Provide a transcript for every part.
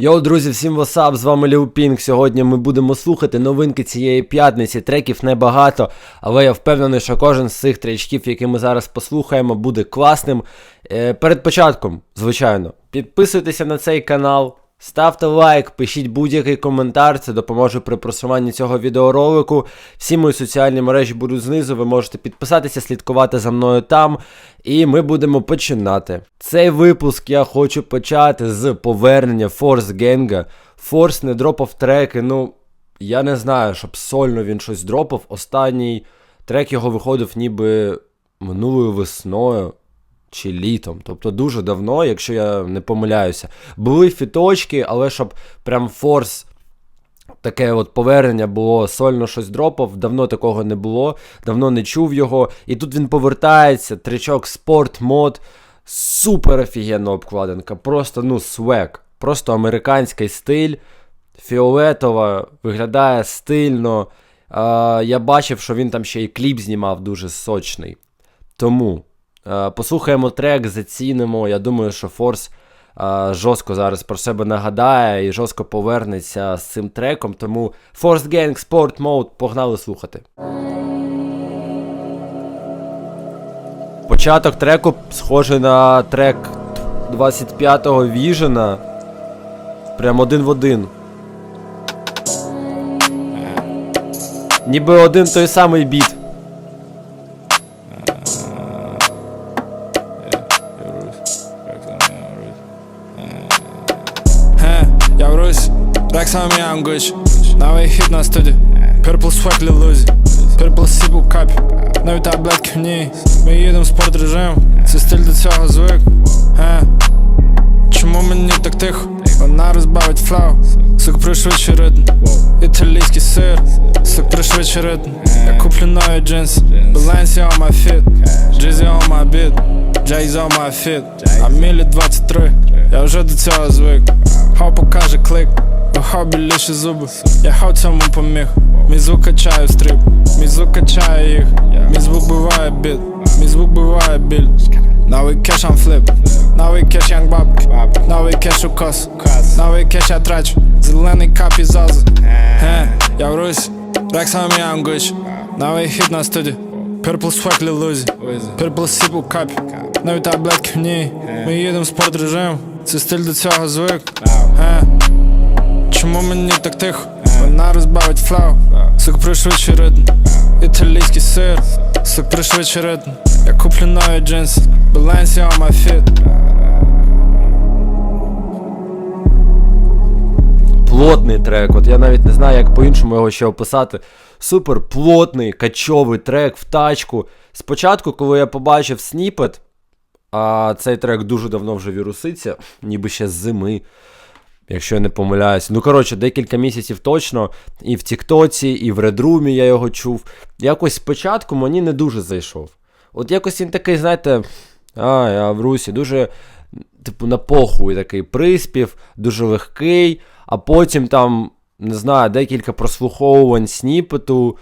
Йоу, друзі, всім васап, з вами Ліу Пінк. Сьогодні ми будемо слухати новинки цієї п'ятниці. Треків небагато, але я впевнений, що кожен з цих тречків, які ми зараз послухаємо, буде класним. Е, перед початком, звичайно, підписуйтеся на цей канал. Ставте лайк, пишіть будь-який коментар, це допоможе при просуванні цього відеоролику. Всі мої соціальні мережі будуть знизу, ви можете підписатися, слідкувати за мною там. І ми будемо починати. Цей випуск я хочу почати з повернення Форс Генга. Форс не дропав треки, ну, я не знаю, щоб сольно він щось дропав. Останній трек його виходив ніби минулою весною чи літом. Тобто дуже давно, якщо я не помиляюся. Були фіточки, але щоб прям форс. Таке от повернення було сольно щось дропав, давно такого не було, давно не чув його. І тут він повертається, тричок спорт мод. Супер офігенна обкладинка. Просто ну свек. Просто американський стиль. Фіолетова, виглядає стильно. А, я бачив, що він там ще й кліп знімав дуже сочний. Тому е, послухаємо трек, зацінимо. Я думаю, що Форс е, жорстко зараз про себе нагадає і жорстко повернеться з цим треком. Тому Force Gang Sport Mode погнали слухати. Початок треку схожий на трек 25-го Vision. Прям один в один. Ніби один той самий біт. На студії. Purple swag лілузі Purple сіп у капі. Нові таблетки в ній. Ми їдем в спорт режим Це стиль до цього звик. He, чому мені так тихо? Вона розбавить флау. Сук пришвидший ритм. Італійський сир. Сук пришвидший ритм. Я куплю нові джинси. Балансі on my fit Джизі on my beat. Джейз on my fit А мілі 23 Я вже до цього звик. Хау покаже клик У хобі лише зуби? Я хау цьому поміг. Мій звук качає стріп Мій звук качає їх. Мій звук биває біт Мій звук биває біль. Новий кеш ам флип. Новий кеш янг баб. Новий кеш у кос. Новий кеш я трачу. Зелений кап і зози Ге, я врусь Рек сам я Gucci Новий хіт на студії. Purple swag лілузі Purple сіп у капі. Нові таблетки в ній. Ми їдем в спорт режим Це стиль до цього звик. Ге, Чому мені так тихо? Вона розбавить флау Сук пришвидший ритм Італійський сир Сук пришвидший ритм Я куплю нові джинси Балансі on my fit Плотний трек. От я навіть не знаю, як по-іншому його ще описати. Супер плотний, качовий трек в тачку. Спочатку, коли я побачив сніпет, а цей трек дуже давно вже віруситься, ніби ще з зими. Якщо я не помиляюся. Ну, коротше, декілька місяців точно. І в Тіктоці, і в Редрумі я його чув. Якось спочатку мені не дуже зайшов. От якось він такий, знаєте, а, я в Русі, дуже, типу, на похуй такий приспів, дуже легкий, а потім там, не знаю, декілька прослуховувань сніпету,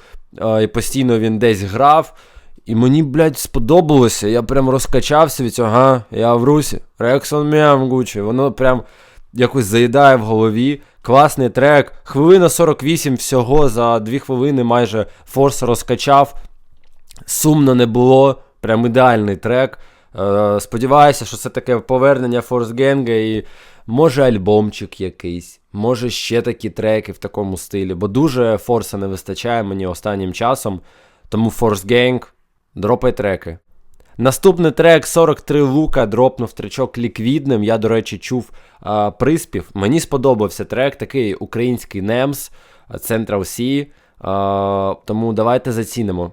і постійно він десь грав. І мені, блядь, сподобалося. Я прям розкачався від цього, ага, я в Русі. Рексон Мям Гучі. Воно прям якось заїдає в голові. Класний трек. Хвилина 48 всього за 2 хвилини майже форс розкачав. Сумно не було. Прям ідеальний трек. Е, сподіваюся, що це таке повернення Форс Генга і може альбомчик якийсь, може ще такі треки в такому стилі, бо дуже форса не вистачає мені останнім часом. Тому Gang, дропай треки. Наступний трек 43 лука дропнув тречок ліквідним. Я, до речі, чув а, приспів. Мені сподобався трек, такий український Немс, Central C. Тому давайте зацінимо.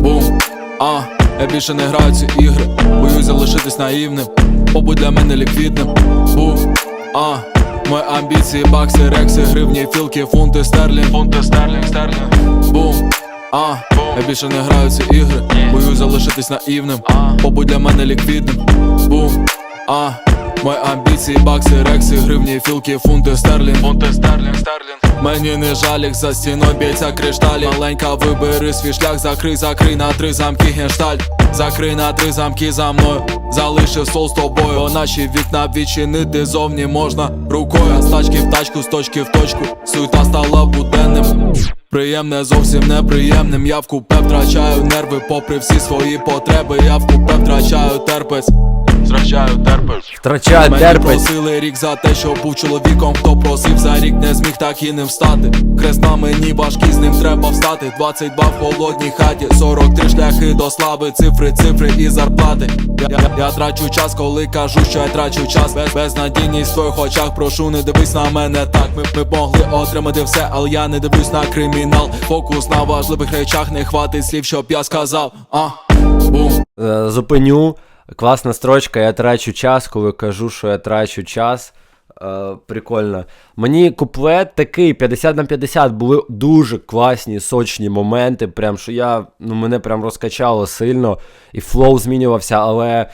Бум, а, я більше не граю ці ігри, боюсь залишитись наївним, побудь для мене ліквідним. Бум, а, мої амбіції, бакси, рекси, гривні, філки, фунти, стерлінг, фунти, стерлінг, стерлінг. Бум, а, я більше не граю ці ігри, боюсь залишитись наївним, побудь для мене ліквідним. Бум, а, Мої амбіції, бакси, рекси, гривні, філки, фунти, стерлінг. Фунти, стерлінг, стерлінг. Мені не жалік, за стіною б'ється кришталі Маленька, вибери свій шлях, закрий, закрий на три замки геншталь. Закрий на три замки за мною. Залишив сол з тобою Бо наші вікна відчинити зовні можна. Рукою З тачки в тачку, з точки в точку. Суета стала буденним. Приємне, зовсім неприємним. Я в купе втрачаю нерви Попри всі свої потреби. Я в купе втрачаю терпець Втрачаю терпець Втрачає Мені терпець. просили рік за те, що був чоловіком, хто просив за рік, не зміг так і не встати. Хрест на мені важкий, з ним треба встати. 22 в холодній хаті, 43 шляхи до слави, цифри, цифри і зарплати. Я, я, я трачу час, коли кажу, що я трачу час. Без, безнадійність в твоїх очах, прошу, не дивись на мене так. Ми, ми могли отримати все, але я не дивлюсь на кримінал. Фокус на важливих речах, не хватить слів, щоб я сказав. А, бум. Е, Зупиню. Класна строчка, я трачу час, коли кажу, що я трачу час. Е, прикольно. Мені куплет такий 50 на 50 були дуже класні, сочні моменти. Прям що я, ну мене прям розкачало сильно, і флоу змінювався, але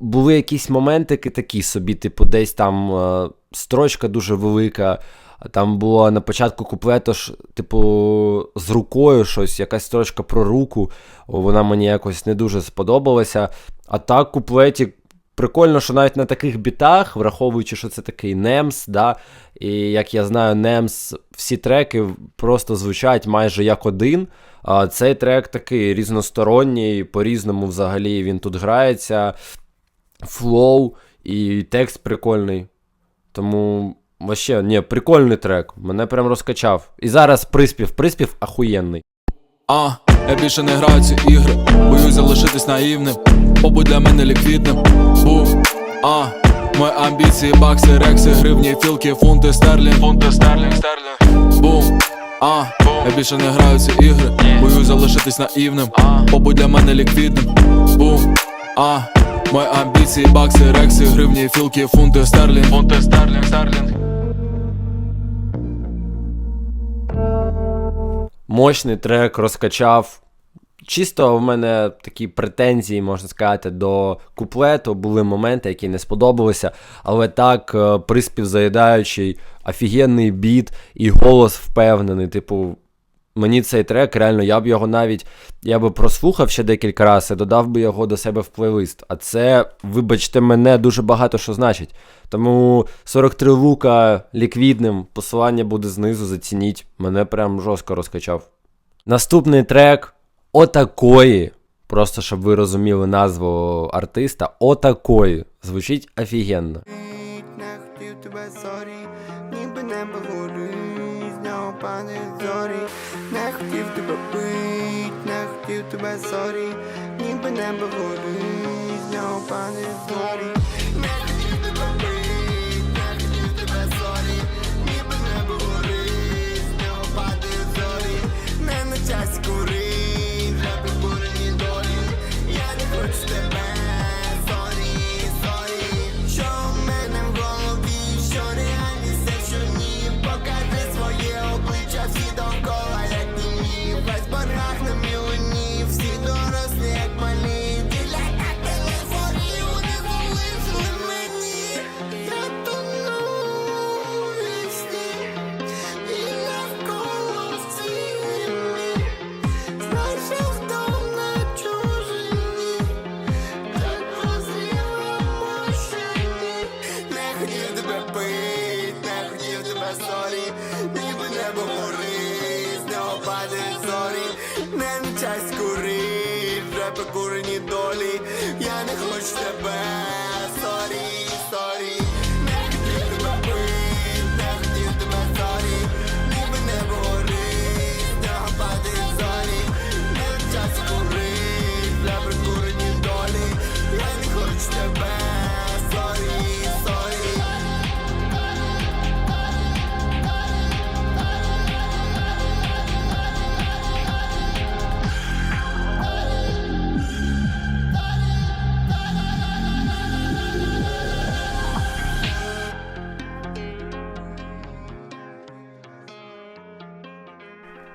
були якісь моментики такі собі, типу, десь там е, строчка дуже велика. Там було на початку куплету ж, типу, з рукою щось, якась строчка про руку. Вона мені якось не дуже сподобалася. А так, куплеті прикольно, що навіть на таких бітах, враховуючи, що це такий Немс, да, і як я знаю, Немс, всі треки просто звучать майже як один. А цей трек такий різносторонній, по-різному взагалі він тут грається. Флоу і текст прикольний. Тому, вообще, ні, прикольний трек. Мене прям розкачав. І зараз приспів, приспів ахуєнний. А, я більше не граю ці ігри, боюсь залишитись наївним, побудь для мене ліквідним. Бу, а, мої амбіції, бакси, рекси, гривні, філки, фунти, стерлінг, фунти, стерлінг, стерлінг. Бум, а, я більше не граю ці ігри, боюсь залишитись наївним, побудь для мене ліквідним. Бум, а, мої амбіції, бакси, рекси, гривні, філки, фунти, стерлінг, фунти, стерлінг, стерлінг. Мощний трек розкачав. Чисто в мене такі претензії, можна сказати, до куплету. Були моменти, які не сподобалися. Але так, е, приспів заїдаючий, офігенний біт і голос впевнений. Типу, мені цей трек, реально, я б його навіть я би прослухав ще декілька разів і додав би його до себе в плейлист. А це, вибачте, мене дуже багато що значить. Тому 43 лука ліквідним, посилання буде знизу, зацініть. Мене прям жорстко розкачав. Наступний трек Отакої. Просто щоб ви розуміли назву артиста. Отакої. Звучить офігенно. Ніби небо горить, з падають зорі. Не хотів тебе бить, не хотів тебе сорі, ніби небо горить, не падають зорі. Небо горить, з нього зорі. Не на час курить, вже покурені долі. Я не хочу тебе,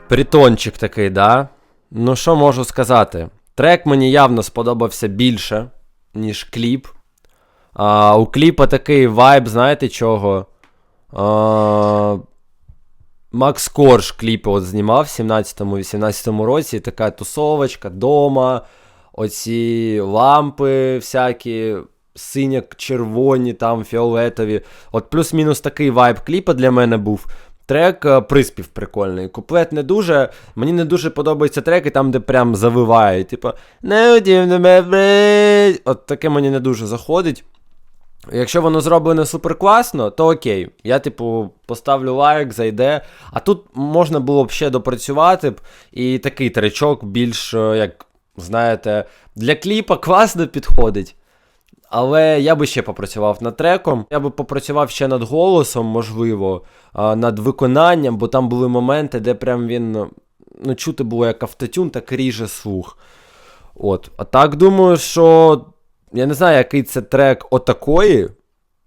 Притончик такий, да? Ну, що можу сказати? Трек мені явно сподобався більше, ніж кліп. А, у кліпа такий вайб, знаєте чого? А, Макс Корж кліпи от знімав в 17-18 році. Така тусовочка, дома, оці лампи всякі, синяк-червоні, там, фіолетові. От плюс-мінус такий вайб кліпа для мене був. Трек е, приспів прикольний. Куплет не дуже. Мені не дуже подобаються треки там, де прям завиває. Типу, не на. От таке мені не дуже заходить. Якщо воно зроблено супер класно, то окей. Я, типу, поставлю лайк, зайде. А тут можна було б ще допрацювати б, і такий тречок більш, е, як знаєте, для кліпа класно підходить. Але я би ще попрацював над треком. Я би попрацював ще над голосом, можливо, над виконанням, бо там були моменти, де прям він ну, чути було як автотюн, так ріже слух. От. А так думаю, що я не знаю, який це трек отакої.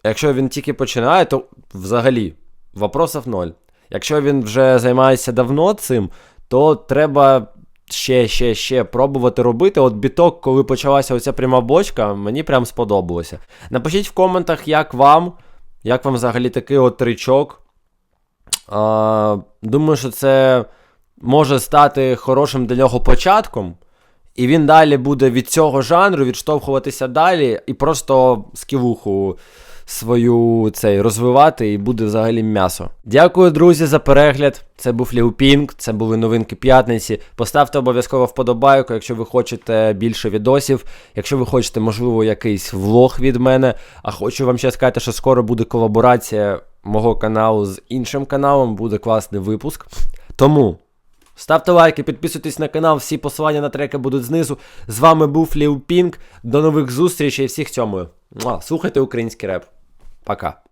Якщо він тільки починає, то взагалі вопросов ноль. Якщо він вже займається давно цим, то треба ще, ще, ще пробувати робити. От біток, коли почалася оця пряма бочка, мені прям сподобалося. Напишіть в коментах, як вам, як вам взагалі такий от тричок. А, думаю, що це може стати хорошим для нього початком. І він далі буде від цього жанру відштовхуватися далі і просто скілуху свою цей розвивати, і буде взагалі м'ясо. Дякую, друзі, за перегляд. Це був Ліу Пінк, це були новинки п'ятниці. Поставте обов'язково вподобайку, якщо ви хочете більше відосів, якщо ви хочете, можливо, якийсь влог від мене. А хочу вам ще сказати, що скоро буде колаборація мого каналу з іншим каналом, буде класний випуск. Тому. Ставте лайки, підписуйтесь на канал, всі посилання на треки будуть знизу. З вами був Ліу Пінк. До нових зустрічей, всіх цьомою. Муа. Слухайте український реп. Пока.